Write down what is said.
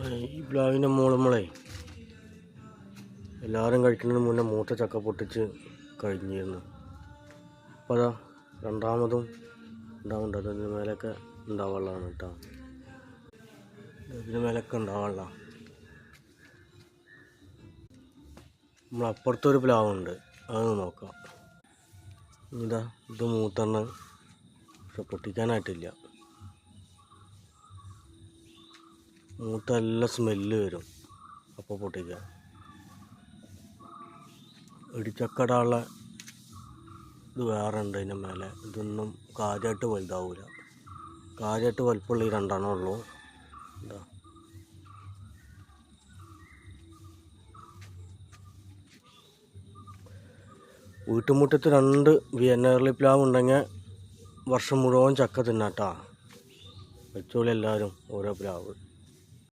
ഈ പ്ലാവിന്റെ മുകളിൽ എല്ലാവരും കഴിക്കുന്നതിന് മുന്നേ മൂത്ത ചക്ക പൊട്ടിച്ച് കഴിഞ്ഞിരുന്നു. അപ്പോൾ അതാ രണ്ടാമതും ഉണ്ടാവുന്നുണ്ട്. അതിന് മേലൊക്കെ ഉണ്ടാവാനുള്ളതാണ് കേട്ടോ. ഇതിന് മേലൊക്കെ ഉണ്ടാവാനുള്ള നമ്മളപ്പുറത്തൊരു പ്ലാവുണ്ട്. അത് നോക്കാം. എന്താ ഇത് മൂത്തെണ്ണ പക്ഷെ പൊട്ടിക്കാനായിട്ടില്ല. മൂത്ത നല്ല സ്മെല്ല് വരും. അപ്പോൾ പൊട്ടിക്കുക. ഇടിച്ചക്കടാനുള്ള ഇത് വേറെ ഉണ്ട് അതിന്റെ മേലെ. ഇതൊന്നും കാര്യമായിട്ട് വലുതാവില്ല കാര്യമായിട്ട് വലുപ്പമുള്ള ഈ രണ്ടെണ്ണം ഉള്ളൂ. എന്താ വീട്ടുമുറ്റത്ത് രണ്ട് വിയന്നേർലി പ്ലാവ് ഉണ്ടെങ്കിൽ വർഷം മുഴുവൻ ചക്ക തിന്നാട്ടാ. വെച്ചോളി എല്ലാവരും ഓരോ പ്ലാവ്.